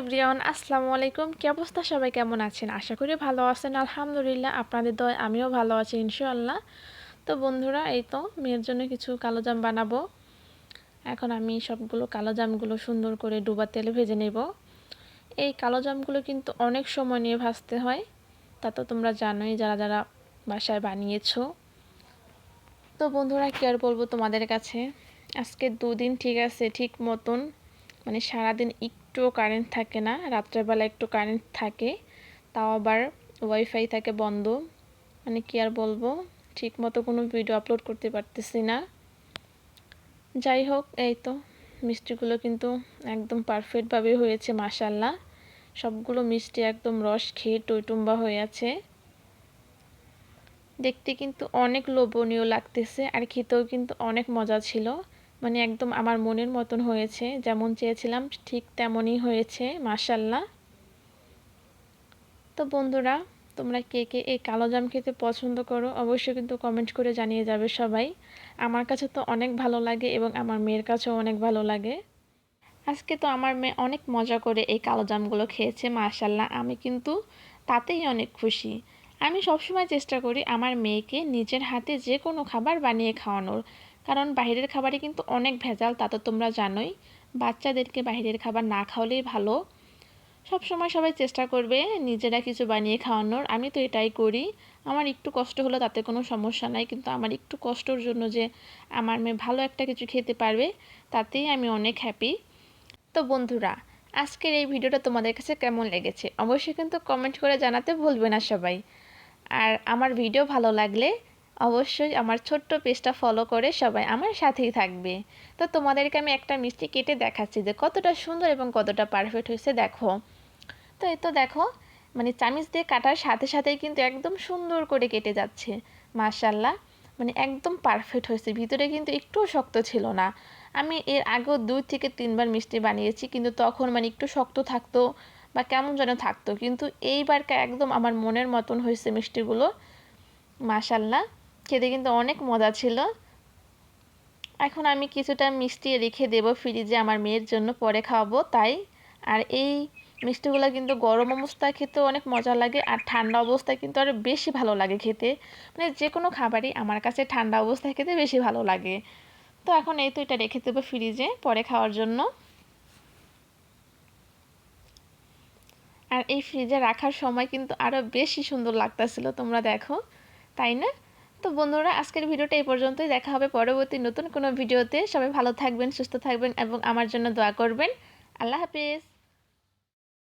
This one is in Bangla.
এভরিওয়ান, আসসালামু আলাইকুম। কি অবস্থা? সবাই কেমন আছেন? আশা করি ভালো আছেন। আলহামদুলিল্লাহ, আপনাদের দয় আমিও ভালো আছি ইনশাআল্লাহ। তো বন্ধুরা, এই তো মেয়ের জন্য কিছু কালো জাম বানাবো। এখন আমি সবগুলো কালো জামগুলো সুন্দর করে ডুবা তেলে ভেজে নেব। এই কালো জামগুলো কিন্তু অনেক সময় নিয়ে ভাজতে হয়। তা তো তোমরা জানোই, যারা যারা বাসায় বানিয়েছো। তো বন্ধুরা, কি আর বলব তোমাদের কাছে? আজকে দুদিন ঠিক আছে, ঠিক মতন। মানে সারাদিন একটুও কারেন্ট থাকে না, রাত্রেবেলা একটু কারেন্ট থাকে, তাও আবার ওয়াইফাই থাকে বন্ধ। মানে কি আর বলব ঠিক মতো কোনো ভিডিও আপলোড করতে পারতেছি না। যাই হোক, এই তো, মিষ্টিগুলো কিন্তু একদম পারফেক্টভাবে হয়েছে মাসাল্লাহ সবগুলো মিষ্টি একদম রস খেয়ে টইটুম্বা হয়ে আছে। দেখতে কিন্তু অনেক লোভনীয় লাগতেছে, আর খেতেও কিন্তু অনেক মজা ছিল। মানে একদম আমার মনের মতন হয়েছে, যেমন চেয়েছিলাম ঠিক তেমনই হয়েছে মাসাল্লাহ তো বন্ধুরা, তোমরা কে কে এই কালো জাম খেতে পছন্দ করো, অবশ্যই কিন্তু কমেন্ট করে জানিয়ে যাবে সবাই। আমার কাছে তো অনেক ভালো লাগে এবং আমার মেয়ের কাছেও অনেক ভালো লাগে। আজকে তো আমার মেয়ে অনেক মজা করে এই কালো জামগুলো খেয়েছে মাশাল্লাহ আমি কিন্তু তাতেই অনেক খুশি। আমি সবসময় চেষ্টা করি আমার মেয়েকে নিজের হাতে যে কোনো খাবার বানিয়ে খাওয়ানোর। কারণ বাহিরের খাবারে কিন্তু অনেক ভেজাল, তা তো তোমরা জানোই। বাচ্চাদেরকে বাহিরের খাবার না খাওয়ালেই ভালো। সব সময় সবাই চেষ্টা করবে নিজেরা কিছু বানিয়ে খাওয়ানোর। আমি তো এটাই করি। আমার একটু কষ্ট হলো তাতে কোনো সমস্যা নাই, কিন্তু আমার একটু কষ্টর জন্য যে আমার মেয়ে ভালো একটা কিছু খেতে পারবে, তাতেই আমি অনেক হ্যাপি তো বন্ধুরা, আজকের এই ভিডিওটা তোমাদের কাছে কেমন লেগেছে? অবশ্যই কিন্তু কমেন্ট করে জানাতে ভুলবে না সবাই। আর আমার ভিডিও ভালো লাগলে অবশ্যই আমার ছোট্ট পেজটা ফলো করে সবাই আমার সাথেই থাকবে। তো তোমাদেরকে আমি একটা মিষ্টি কেটে দেখাচ্ছি যে কতটা সুন্দর এবং কতটা পারফেক্ট হয়েছে, দেখো। তো এই তো দেখো মানে চামিচ দিয়ে কাটার সাথে সাথেই কিন্তু একদম সুন্দর করে কেটে যাচ্ছে। মার্শাল্লাহ মানে একদম পারফেক্ট হয়েছে। ভিতরে কিন্তু একটুও শক্ত ছিল না। আমি এর আগেও দুই থেকে তিনবার মিষ্টি বানিয়েছি, কিন্তু তখন মানে একটু শক্ত থাকতো বা কেমন যেন থাকতো। কিন্তু এইবারটা একদম আমার মনের মতন হয়েছে মিষ্টিগুলো। মাশাল্লাহ খেতে কিন্তু অনেক মজা ছিল। এখন আমি কিছুটা মিষ্টি রেখে দেব ফ্রিজে আমার মেয়ের জন্য, পরে খাওয়াবো তাই। আর এই মিষ্টিগুলো কিন্তু গরম অবস্থায় খেতে অনেক মজা লাগে আর ঠান্ডা অবস্থায় কিন্তু আরও বেশি ভালো লাগে খেতে। মানে যে কোনো খাবারই আমার কাছে ঠান্ডা অবস্থায় খেতে বেশি ভালো লাগে। তো এখন এই তো এটা রেখে দেবো ফ্রিজে পরে খাওয়ার জন্য। আর এই ফ্রিজে রাখার সময় কিন্তু আরও বেশি সুন্দর লাগতেছিল, তোমরা দেখো। তাই না? তো বন্ধুরা, আজকের ভিডিওটা এই পর্যন্তই। দেখা হবে পরবর্তী নতুন কোনো ভিডিওতে। সবাই ভালো থাকবেন, সুস্থ থাকবেন এবং আমার জন্য দোয়া করবেন। আল্লাহ হাফিজ।